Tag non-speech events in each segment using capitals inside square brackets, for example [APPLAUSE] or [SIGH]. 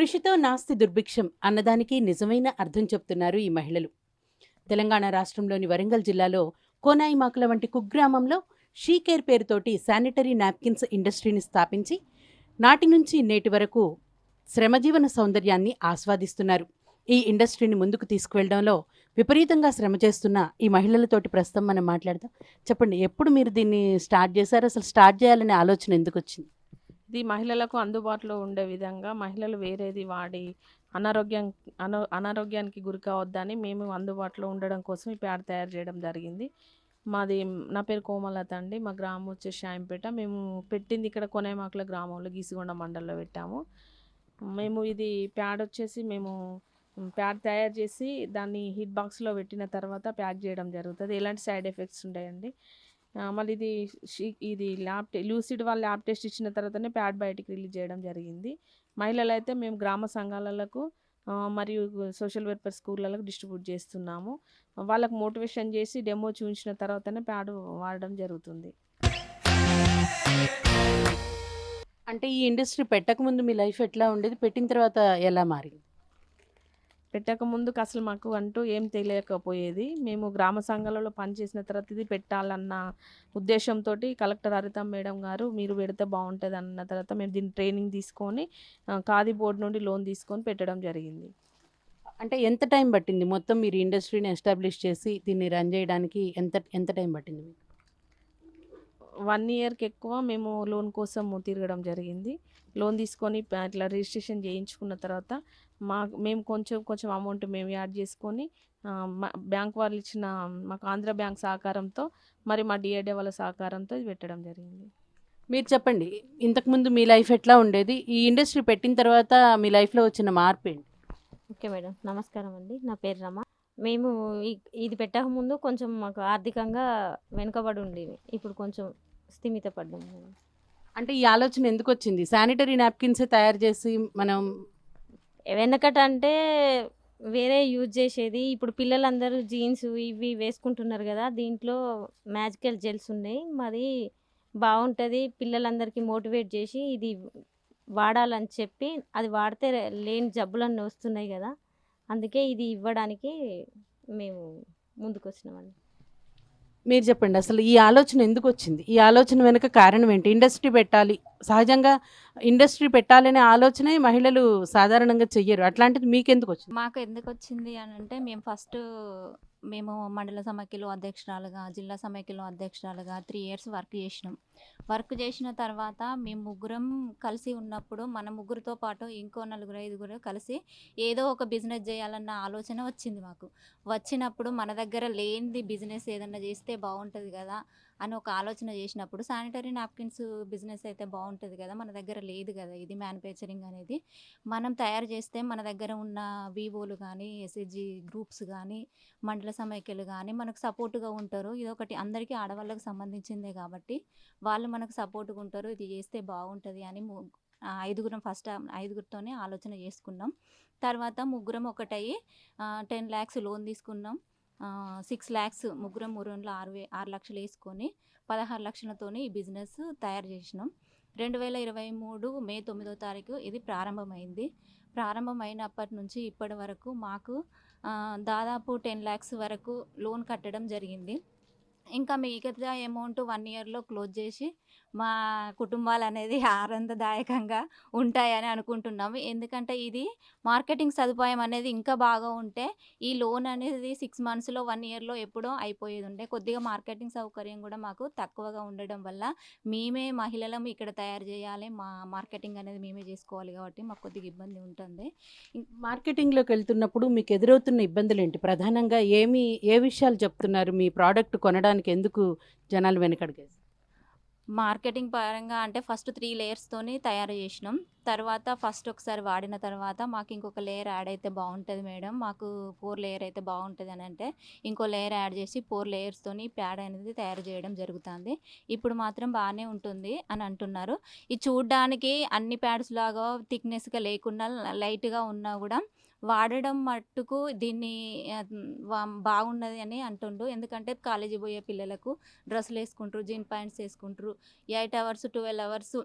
కృషితో నాస్తి దుర్భిక్షం అన్నదానికి నిజమైన అర్థం చెప్తున్నారు ఈ మహిళలు. తెలంగాణ రాష్ట్రంలోని వరంగల్ జిల్లాలో కోనాయిమాకుల వంటి కుగ్రామంలో షీకేర్ పేరుతోటి శానిటరీ నాప్కిన్స్ ఇండస్ట్రీని స్థాపించి నాటి నుంచి నేటి వరకు శ్రమజీవన సౌందర్యాన్ని ఆస్వాదిస్తున్నారు. ఈ ఇండస్ట్రీని ముందుకు తీసుకువెళ్ళడంలో విపరీతంగా శ్రమ చేస్తున్న ఈ మహిళలతోటి ప్రస్తుతం మనం మాట్లాడదాం. చెప్పండి ఎప్పుడు మీరు దీన్ని స్టార్ట్ చేశారు? అసలు స్టార్ట్ చేయాలనే ఆలోచన ఎందుకు వచ్చింది? ఇది మహిళలకు అందుబాటులో ఉండే విధంగా మహిళలు వేరేది వాడి అనారోగ్యం అనా అనారోగ్యానికి గురి కావద్దని మేము అందుబాటులో ఉండడం కోసం ఈ ప్యాడ్ తయారు చేయడం జరిగింది. మాది నా పేరు కోమలత అండి. మా గ్రామం వచ్చేసి షాయంపేట. మేము పెట్టింది ఇక్కడ కొనేమాకుల గ్రామంలో గీసిగొండ మండలంలో పెట్టాము. మేము ఇది ప్యాడ్ వచ్చేసి మేము ప్యాడ్ తయారు చేసి దాన్ని హీట్ బాక్స్లో పెట్టిన తర్వాత ప్యాక్ చేయడం జరుగుతుంది. ఎలాంటి సైడ్ ఎఫెక్ట్స్ ఉంటాయండి? మళ్ళీ ఇది ఇది ల్యాబ్ లూసిడ్ వాళ్ళ ల్యాబ్ టెస్ట్ ఇచ్చిన తర్వాతనే ప్యాడ్ బయటికి రిలీజ్ చేయడం జరిగింది. మహిళలు అయితే మేము గ్రామ సంఘాలకు మరియు సోషల్ వెల్ఫేర్ స్కూళ్ళకు డిస్ట్రిబ్యూట్ చేస్తున్నాము. వాళ్ళకు మోటివేషన్ చేసి డెమో చూపించిన తర్వాతనే ప్యాడ్ వాడడం జరుగుతుంది. అంటే ఈ ఇండస్ట్రీ పెట్టకముందు మీ లైఫ్ ఎట్లా ఉండేది? పెట్టిన తర్వాత ఎలా మారింది? పెట్టకముందుకు అసలు మాకు అంటూ ఏం తెలియకపోయేది. మేము గ్రామ సంఘాలలో పనిచేసిన తర్వాత ఇది పెట్టాలన్న ఉద్దేశంతో కలెక్టర్ హరిత మేడం గారు మీరు పెడితే బాగుంటుంది అన్న తర్వాత మేము దీన్ని ట్రైనింగ్ తీసుకొని ఖాదీ బోర్డు నుండి లోన్ తీసుకొని పెట్టడం జరిగింది. అంటే ఎంత టైం పట్టింది? మొత్తం మీరు ఇండస్ట్రీని ఎస్టాబ్లిష్ చేసి దీన్ని రన్ చేయడానికి ఎంత ఎంత టైం పట్టింది మీకు? వన్ ఇయర్కి ఎక్కువ మేము లోన్ కోసం తిరగడం జరిగింది. లోన్ తీసుకొని ఇట్లా రిజిస్ట్రేషన్ చేయించుకున్న తర్వాత మా మేము కొంచెం కొంచెం అమౌంట్ మేము యాడ్ చేసుకొని బ్యాంక్ వాళ్ళు ఇచ్చిన మాకు ఆంధ్ర బ్యాంక్ సహకారంతో మరి మా డిఏడే వాళ్ళ సహకారంతో ఇది పెట్టడం జరిగింది. మీరు చెప్పండి ఇంతకుముందు మీ లైఫ్ ఎట్లా ఉండేది? ఈ ఇండస్ట్రీ పెట్టిన తర్వాత మీ లైఫ్లో వచ్చిన మార్పు ఏంటి? ఓకే మేడం నమస్కారం అండి. నా పేరు రమ. మేము ఇది పెట్టక ముందు కొంచెం మాకు ఆర్థికంగా వెనుకబడి ఉండేవి. ఇప్పుడు కొంచెం స్థిమిత పడ్డాం. అంటే ఈ ఆలోచన ఎందుకు వచ్చింది శానిటరీ నాప్కిన్సే తయారు చేసి మనం వెనకట అంటే వేరే యూజ్ చేసేది. ఇప్పుడు పిల్లలందరూ జీన్స్ ఇవి వేసుకుంటున్నారు కదా దీంట్లో మ్యాజికల్ జెల్స్ ఉన్నాయి. మాది బాగుంటుంది. పిల్లలందరికీ మోటివేట్ చేసి ఇది వాడాలని చెప్పి అది వాడితే లేని జబ్బులన్నీ వస్తున్నాయి కదా. అందుకే ఇది ఇవ్వడానికి మేము ముందుకు వచ్చినామండి మీరు చెప్పండి అసలు ఈ ఆలోచన ఎందుకు వచ్చింది? ఈ ఆలోచన వెనుక కారణం ఏంటి? ఇండస్ట్రీ పెట్టాలి. సహజంగా ఇండస్ట్రీ పెట్టాలనే ఆలోచనే మహిళలు సాధారణంగా చెయ్యరు. అట్లాంటిది మీకెందుకు వచ్చింది? మాకు ఎందుకు వచ్చింది అని అంటే మేము ఫస్ట్ మేము మండల సమైక్యలో అధ్యక్షురాలుగా జిల్లా సమైక్యలో అధ్యక్షురాలుగా త్రీ ఇయర్స్ వర్క్ చేసినాం. వర్క్ చేసిన తర్వాత మేము ముగ్గురం కలిసి ఉన్నప్పుడు మన ముగ్గురితో పాటు ఇంకో నలుగురు ఐదుగురు కలిసి ఏదో ఒక బిజినెస్ చేయాలన్న ఆలోచన వచ్చింది మాకు. వచ్చినప్పుడు మన దగ్గర లేనిది బిజినెస్ ఏదన్నా చేస్తే బాగుంటుంది కదా అని ఒక ఆలోచన చేసినప్పుడు శానిటరీ నాప్కిన్స్ బిజినెస్ అయితే బాగుంటుంది కదా మన దగ్గర లేదు కదా ఇది మ్యానుఫ్యాక్చరింగ్ అనేది. మనం తయారు చేస్తే మన దగ్గర ఉన్న వివోలు కానీ ఎస్హెచ్జి గ్రూప్స్ కానీ మండల సమైక్యలు కానీ మనకు సపోర్టుగా ఉంటారు. ఇది ఒకటి అందరికీ ఆడవాళ్ళకి సంబంధించిందే కాబట్టి వాళ్ళు మనకు సపోర్ట్గా ఉంటారు. ఇది చేస్తే బాగుంటుంది అని ఐదుగురం ఫస్ట్ ఐదుగురితోనే ఆలోచన చేసుకున్నాం. తర్వాత ముగ్గురం ఒకటయ్యి టెన్ ల్యాక్స్ లోన్ తీసుకున్నాం. సిక్స్ ల్యాక్స్ ముగ్గురం మూడు ఆరు వే ఆరు లక్షలు వేసుకొని పదహారు లక్షలతోనే ఈ బిజినెస్ తయారు చేసినాం. రెండు వేల ఇరవై మూడు మే తొమ్మిదో తారీఖు ఇది ప్రారంభమైంది. ప్రారంభమైనప్పటి నుంచి ఇప్పటి వరకు మాకు దాదాపు టెన్ ల్యాక్స్ వరకు లోన్ కట్టడం జరిగింది. ఇంకా మిగతా అమౌంట్ వన్ ఇయర్లో క్లోజ్ చేసి మా కుటుంబాలు అనేది [LAUGHS] ఆనందదాయకంగా ఉంటాయని అనుకుంటున్నాము. ఎందుకంటే ఇది మార్కెటింగ్ సదుపాయం అనేది ఇంకా బాగా ఉంటే ఈ లోన్ అనేది సిక్స్ మంత్స్లో వన్ ఇయర్లో ఎప్పుడో అయిపోయేది ఉండే కొద్దిగా మార్కెటింగ్ సౌకర్యం కూడా మాకు తక్కువగా ఉండడం వల్ల మేమే మహిళలం ఇక్కడ తయారు చేయాలి. మా మార్కెటింగ్ అనేది మేమే చేసుకోవాలి కాబట్టి మాకు కొద్దిగా ఇబ్బంది ఉంటుంది. మార్కెటింగ్లోకి వెళ్తున్నప్పుడు మీకు ఎదురవుతున్న ఇబ్బందులు ఏంటి ప్రధానంగా ఏమి ఏ విషయాలు చెప్తున్నారు? మీ ప్రోడక్ట్ కొనడానికి ఎందుకు జనాలు వెనకడిగేసి మార్కెటింగ్ పరంగా అంటే ఫస్ట్ త్రీ లేయర్స్తోని తయారు చేసినాం. తర్వాత ఫస్ట్ ఒకసారి వాడిన తర్వాత మాకు ఇంకొక లేయర్ యాడ్ అయితే బాగుంటుంది మేడం. మాకు ఫోర్ లేయర్ అయితే బాగుంటుంది అని అంటే ఇంకో లేయర్ యాడ్ చేసి ఫోర్ లేయర్స్తోని ప్యాడ్ అనేది తయారు చేయడం జరుగుతుంది. ఇప్పుడు మాత్రం బాగానే ఉంటుంది అని అంటున్నారు. ఇది చూడడానికి అన్ని ప్యాడ్స్ లాగా థిక్నెస్గా లేకుండా లైట్గా ఉన్నా కూడా వాడడం మట్టుకు దీన్ని వా- బాగున్నది అని అంటుండ్రు ఎందుకంటే కాలేజీ పోయే పిల్లలకు డ్రెస్సులు వేసుకుంటారు జీన్ ప్యాంట్స్ వేసుకుంటారు. ఎయిట్ అవర్స్ ట్వెల్వ్ అవర్స్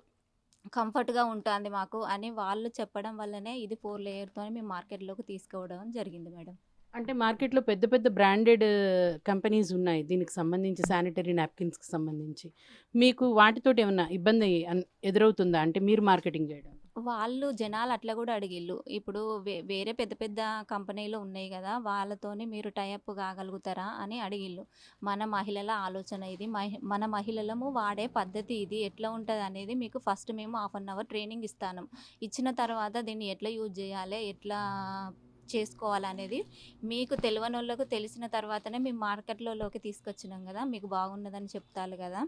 కంఫర్ట్గా ఉంటుంది మాకు అని వాళ్ళు చెప్పడం వల్లనే ఇది ఫోర్ లేయర్తో మేము మార్కెట్లోకి తీసుకోవడం జరిగింది మేడం. అంటే మార్కెట్లో పెద్ద పెద్ద బ్రాండెడ్ కంపెనీస్ ఉన్నాయి. దీనికి సంబంధించి శానిటరీ నాప్కిన్స్కి సంబంధించి. మీకు వాటితోటి ఏమన్నా ఇబ్బంది ఎదురవుతుందా? అంటే మీరు మార్కెటింగ్ చేయడం. వాళ్ళు జనాలు అట్లా కూడా అడిగిళ్ళు. ఇప్పుడు వే వేరే పెద్ద పెద్ద కంపెనీలు ఉన్నాయి కదా వాళ్ళతోని మీరు టైఅప్ కాగలుగుతారా అని అడిగిళ్ళు. మన మహిళల ఆలోచన ఇది. మహి మన మహిళలము వాడే పద్ధతి ఇది. ఎట్లా ఉంటుంది అనేది మీకు ఫస్ట్ మేము హాఫ్ అన్ అవర్ ట్రైనింగ్ ఇస్తాను. ఇచ్చిన తర్వాత దీన్ని ఎట్లా యూజ్ చేయాలి ఎట్లా చేసుకోవాలనేది మీకు తెలియని వాళ్ళకు తెలిసిన తర్వాతనే మేము మార్కెట్లోకి తీసుకొచ్చినాం కదా మీకు బాగున్నదని చెప్తారు కదా.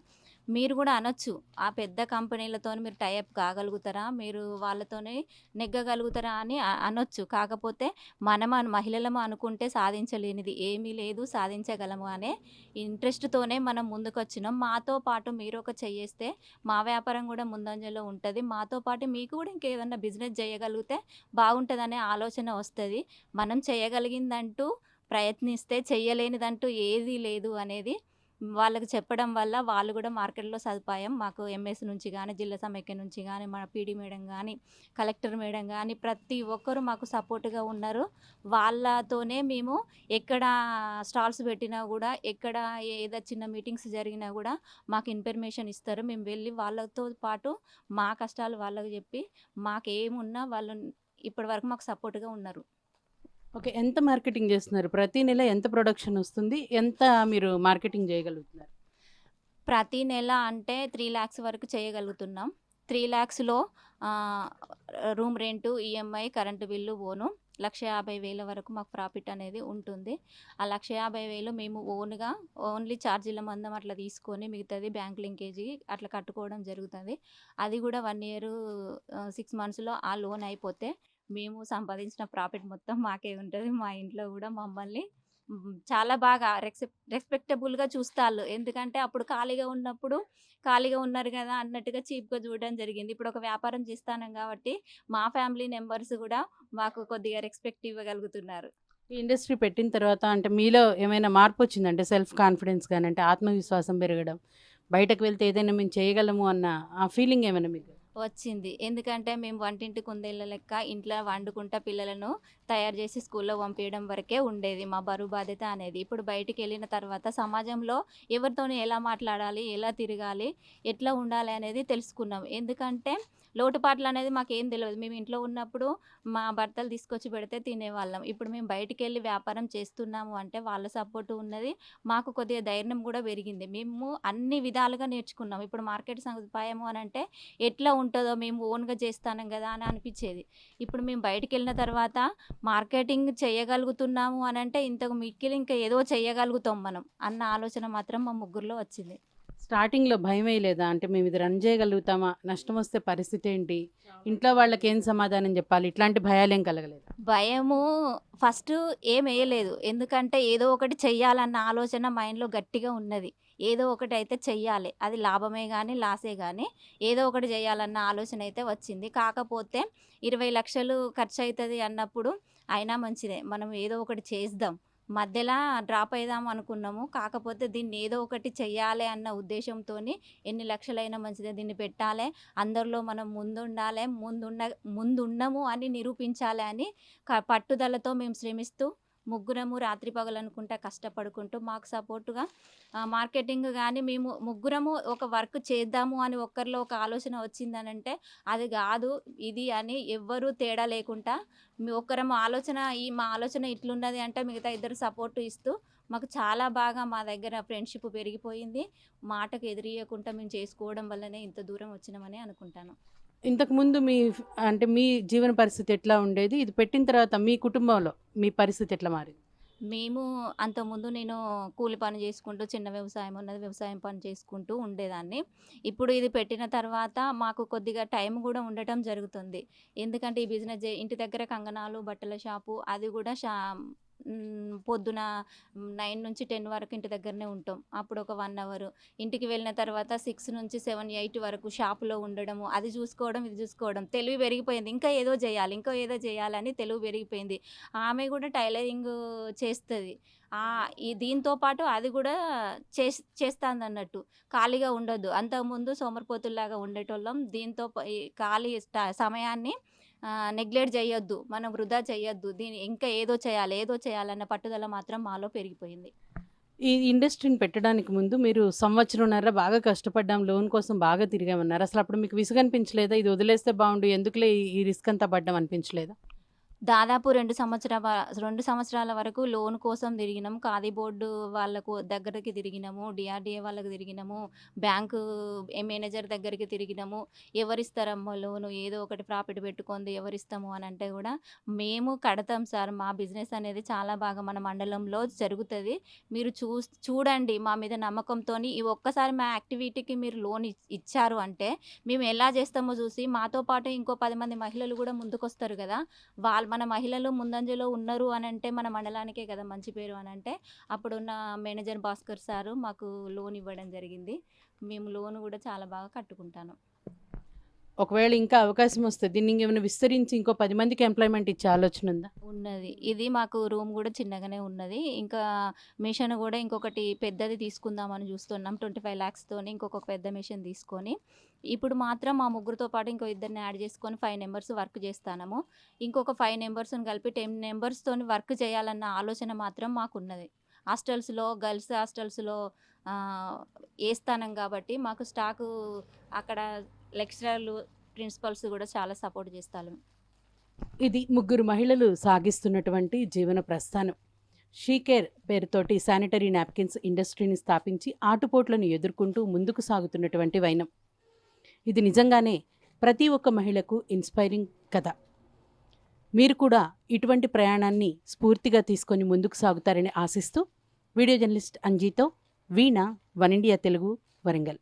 మీరు కూడా అనొచ్చు. ఆ పెద్ద కంపెనీలతో మీరు టైఅప్ కాగలుగుతారా? మీరు వాళ్ళతోనే నెగ్గగలుగుతారా అని అనొచ్చు. కాకపోతే మనం మహిళలము అనుకుంటే సాధించలేనిది. ఏమీ లేదు సాధించగలము అనే ఇంట్రెస్ట్తోనే మనం ముందుకు వచ్చినాం మాతో పాటు మీరు ఒక చేయేస్తే మా వ్యాపారం కూడా ముందంజలో ఉంటుంది. మాతో పాటు మీకు కూడా ఇంకేదన్నా బిజినెస్ చేయగలిగితే బాగుంటుందనే ఆలోచన వస్తుంది. మనం చేయగలిగిందంటూ ప్రయత్నిస్తే చేయలేనిదంటూ ఏదీ లేదు అనేది వాళ్ళకి చెప్పడం వల్ల వాళ్ళు కూడా మార్కెట్లో సదుపాయం మాకు ఎంఎస్ నుంచి కానీ జిల్లా సమైక్య నుంచి కానీ మన పీడీ మేడం కానీ కలెక్టర్ మేడం కానీ ప్రతి ఒక్కరు మాకు సపోర్ట్గా ఉన్నారు. వాళ్ళతోనే మేము ఎక్కడ స్టాల్స్ పెట్టినా కూడా ఎక్కడ ఏదో చిన్న మీటింగ్స్ జరిగినా కూడా మాకు ఇన్ఫర్మేషన్ ఇస్తారు. మేము వెళ్ళి వాళ్ళతో పాటు మా కష్టాలు వాళ్ళకి చెప్పి మాకేమున్నా వాళ్ళు ఇప్పటి వరకు మాకు సపోర్ట్గా ఉన్నారు. ఓకే. ఎంత మార్కెటింగ్ చేస్తున్నారు? ప్రతి నెల ఎంత ప్రొడక్షన్ వస్తుంది? ఎంత మీరు మార్కెటింగ్ చేయగలుగుతున్నారు? ప్రతి నెల అంటే త్రీ ల్యాక్స్ వరకు చేయగలుగుతున్నాం. Three ల్యాక్స్లో room rent EMI current bill own లక్ష యాభై వేల వరకు మాకు ప్రాఫిట్ అనేది ఉంటుంది. ఆ లక్ష యాభై వేలు మేము ఓన్గా ఓన్లీ ఛార్జీల మందం అట్లా తీసుకొని మిగతాది బ్యాంక్ లింకేజీ అట్లా కట్టుకోవడం జరుగుతుంది. అది కూడా వన్ ఇయర్ సిక్స్ మంత్స్లో ఆ లోన్ అయిపోతే మేము సంపాదించిన ప్రాఫిట్ మొత్తం మాకే ఉంటుంది. మా ఇంట్లో కూడా మమ్మల్ని చాలా బాగా రెస్పెక్ట్ రెస్పెక్టబుల్గా చూస్తారు. ఎందుకంటే అప్పుడు ఖాళీగా ఉన్నప్పుడు ఖాళీగా ఉన్నారు కదా అన్నట్టుగా చీప్గా చూడడం జరిగింది. ఇప్పుడు ఒక వ్యాపారం చేస్తాను కాబట్టి మా ఫ్యామిలీ మెంబర్స్ కూడా మాకు కొద్దిగా రెస్పెక్ట్ ఇవ్వగలుగుతున్నారు. ఈ ఇండస్ట్రీ పెట్టిన తర్వాత అంటే మీలో ఏమైనా మార్పు వచ్చిందంటే సెల్ఫ్ కాన్ఫిడెన్స్ కానీ అంటే ఆత్మవిశ్వాసం పెరగడం బయటకు వెళ్తే ఏదైనా మేము చేయగలము అన్న ఆ ఫీలింగ్ ఏమైనా మీకు? వచ్చింది. ఎందుకంటే మేము వంటింటి కుందేళ్ళ లెక్క ఇంట్లో వండుకుంటా పిల్లలను తయారు చేసి స్కూల్లో పంపించడం వరకే ఉండేది మా బరువు బాధ్యత అనేది. ఇప్పుడు బయటికి వెళ్ళిన తర్వాత సమాజంలో ఎవరితోని ఎలా మాట్లాడాలి ఎలా తిరగాలి ఎట్లా ఉండాలి అనేది తెలుసుకున్నాం. ఎందుకంటే లోటుపాట్లు అనేది మాకేం తెలియదు మేము ఇంట్లో ఉన్నప్పుడు మా భర్తలు తీసుకొచ్చి పెడితే తినేవాళ్ళం. ఇప్పుడు మేము బయటికి వెళ్ళి వ్యాపారం చేస్తున్నాము అంటే వాళ్ళ సపోర్ట్ ఉన్నది. మాకు కొద్దిగా ధైర్యం కూడా పెరిగింది. మేము అన్ని విధాలుగా నేర్చుకున్నాం. ఇప్పుడు మార్కెట్ సదుపాయము అని అంటే ఎట్లా ఉంటుందో మేము ఓన్గా చేస్తానం కదా అని అనిపించేది. ఇప్పుడు మేము బయటికి వెళ్ళిన తర్వాత మార్కెటింగ్ చేయగలుగుతున్నాము అని అంటే ఇంతకు మిక్కిలి ఇంకా ఏదో చేయగలుగుతాం మనం అన్న ఆలోచన మాత్రం మా ముగ్గురులో వచ్చింది. స్టార్టింగ్లో భయం వేయలేదా అంటే మేము ఇది రన్ చేయగలుగుతామా? నష్టం వస్తే పరిస్థితి ఏంటి ఇంట్లో వాళ్ళకి ఏం సమాధానం చెప్పాలి? ఇట్లాంటి భయాలేం కలగలేదు? భయము ఫస్ట్ ఏం వేయలేదు. ఎందుకంటే ఏదో ఒకటి చెయ్యాలన్న ఆలోచన మైండ్లో గట్టిగా ఉన్నది. ఏదో ఒకటి అయితే చెయ్యాలి. అది లాభమే కానీ లాసే కానీ ఏదో ఒకటి చేయాలన్న ఆలోచన అయితే వచ్చింది. కాకపోతే ఇరవై లక్షలు ఖర్చు అవుతుంది అన్నప్పుడు అయినా మంచిదే. మనం ఏదో ఒకటి చేద్దాం. మధ్యలో డ్రాప్ అయిదాం అనుకున్నాము. కాకపోతే దీన్ని ఏదో ఒకటి చెయ్యాలి అన్న ఉద్దేశంతో ఎన్ని లక్షలైనా మంచిదే దీన్ని పెట్టాలి అందరిలో మనం ముందుండాలి ముందున్న ముందున్నాము అని నిరూపించాలి అని క- పట్టుదలతో మేము శ్రమిస్తూ ముగ్గురము రాత్రి పగలనుకుంటా కష్టపడుకుంటూ మాకు సపోర్టుగా మార్కెటింగ్ కానీ మేము ముగ్గురము ఒక వర్క్ చేద్దాము అని ఒక్కరిలో ఒక ఆలోచన వచ్చిందనంటే అది కాదు ఇది అని ఎవ్వరూ తేడా లేకుండా మీ ఒక్కరము ఆలోచన ఈ మా ఆలోచన ఇట్లున్నది అంటే మిగతా ఇద్దరు సపోర్టు ఇస్తూ మాకు చాలా బాగా మా దగ్గర ఫ్రెండ్షిప్ పెరిగిపోయింది. మాటకు ఎదురియకుండా మేము చేసుకోవడం వల్లనే ఇంత దూరం వచ్చినామని అనుకుంటాను. ఇంతకుముందు మీ అంటే మీ జీవన పరిస్థితి ఎట్లా ఉండేది? ఇది పెట్టిన తర్వాత మీ కుటుంబంలో మీ పరిస్థితి ఎట్లా మారింది? మేము అంతకుముందు నేను కూలి పని చేసుకుంటూ చిన్న వ్యవసాయం ఉన్నది వ్యవసాయం పని చేసుకుంటూ ఉండేదాన్ని. ఇప్పుడు ఇది పెట్టిన తర్వాత మాకు కొద్దిగా టైం కూడా ఉండటం జరుగుతుంది. ఎందుకంటే ఈ బిజినెస్ ఇంటి దగ్గర కంగనాలు బట్టల షాపు అది కూడా షా పొద్దున నైన్ నుంచి టెన్ వరకు ఇంటి దగ్గరనే ఉంటాం. అప్పుడు ఒక వన్ అవర్. ఇంటికి వెళ్ళిన తర్వాత సిక్స్ నుంచి సెవెన్ ఎయిట్ వరకు షాపులో ఉండడము అది చూసుకోవడం ఇది చూసుకోవడం. తెలివి పెరిగిపోయింది. ఇంకా ఏదో చేయాలి ఇంకా ఏదో చేయాలని తెలివి పెరిగిపోయింది. ఆమె కూడా టైలరింగ్ చేస్తుంది. ఈ దీంతో పాటు అది కూడా చేస్ చేస్తాంది అన్నట్టు ఖాళీగా ఉండొద్దు. అంతకుముందు సోమరిపోతుల్లాగా ఉండేటోళ్ళం. దీంతో ఖాళీ సమయాన్ని నెగ్లెక్ట్ చేయొద్దు మనం వృధా చేయొద్దు దీని ఇంకా ఏదో చేయాలి ఏదో చేయాలన్న పట్టుదల మాత్రం మాలో పెరిగిపోయింది. ఈ ఇండస్ట్రీని పెట్టడానికి ముందు మీరు సంవత్సరంన్నర బాగా కష్టపడ్డాం లోన్ కోసం బాగా తిరిగామన్నారు. అసలు అప్పుడు మీకు విసుగు అనిపించలేదా ఇది వదిలేస్తే బాగుండు ఎందుకులే ఈ- రిస్క్ అంతా పడ్డాం అనిపించలేదా? దాదాపు రెండు సంవత్సరాల రెండు సంవత్సరాల వరకు లోన్ కోసం తిరిగినాం. ఖాదీ బోర్డు వాళ్ళకు దగ్గరికి తిరిగినాము. డిఆర్డిఏ వాళ్ళకి తిరిగినాము. బ్యాంకు మేనేజర్ దగ్గరికి తిరిగినాము. ఎవరిస్తారమ్మో లోను? ఏదో ఒకటి ప్రాఫిట్ పెట్టుకుంది ఎవరిస్తాము అని అంటే కూడా మేము కడతాం సార్. మా బిజినెస్ అనేది చాలా బాగా మన మండలంలో జరుగుతుంది. మీరు చూ చూడండి మా మీద నమ్మకంతో ఈ ఒక్కసారి మా యాక్టివిటీకి మీరు లోన్ ఇ- ఇచ్చారు అంటే మేము ఎలా చేస్తామో చూసి మాతో పాటు ఇంకో పది మంది మహిళలు కూడా ముందుకొస్తారు కదా. వాళ్ళు వాళ్ళు మన మహిళలు ముందంజలో ఉన్నారు అని అంటే మన మండలానికే కదా మంచి పేరు అని అంటే అప్పుడున్న మేనేజర్ భాస్కర్ సారు మాకు లోన్ ఇవ్వడం జరిగింది. మేము లోన్ కూడా చాలా బాగా కట్టుకుంటాను. ఒకవేళ ఇంకా అవకాశం వస్తే దీన్ని ఇంకేమైనా విస్తరించి ఇంకో పది మందికి ఎంప్లాయ్మెంట్ ఇచ్చే ఆలోచన ఉందా? ఉన్నది. ఇది మాకు రూమ్ కూడా చిన్నగానే ఉన్నది. ఇంకా మిషన్ కూడా ఇంకొకటి పెద్దది తీసుకుందామని చూస్తున్నాం. ట్వంటీ ఫైవ్ ల్యాక్స్తోని ఇంకొక పెద్ద మిషన్ తీసుకొని. ఇప్పుడు మాత్రం మా ముగ్గురితో పాటు ఇంకో ఇద్దరిని యాడ్ చేసుకొని ఫైవ్ నెంబర్స్ వర్క్ చేస్తాము ఇంకొక ఫైవ్ నెంబర్స్ని కలిపి టెన్ నెంబర్స్తో వర్క్ చేయాలన్న ఆలోచన మాత్రం మాకున్నది. హాస్టల్స్లో గర్ల్స్ హాస్టల్స్లో వేస్తానం కాబట్టి మాకు స్టాకు అక్కడ లెక్చరర్లు ప్రిన్సిపల్స్ కూడా చాలా సపోర్ట్ చేస్తారు. ఇది ముగ్గురు మహిళలు సాగిస్తున్నటువంటి జీవన ప్రస్థానం. షీకేర్ పేరుతోటి శానిటరీ నాప్కిన్స్ ఇండస్ట్రీని స్థాపించి ఆటుపోట్లను ఎదుర్కొంటూ ముందుకు సాగుతున్నటువంటి వైనం. ఇది నిజంగానే ప్రతి ఒక్క మహిళకు ఇన్స్పైరింగ్ కథ. మీరు కూడా ఇటువంటి ప్రయాణాన్ని స్ఫూర్తిగా తీసుకొని ముందుకు సాగుతారని ఆశిస్తూ వీడియో జర్నలిస్ట్ అంజీతో వీణ వన్ ఇండియా తెలుగు వరంగల్.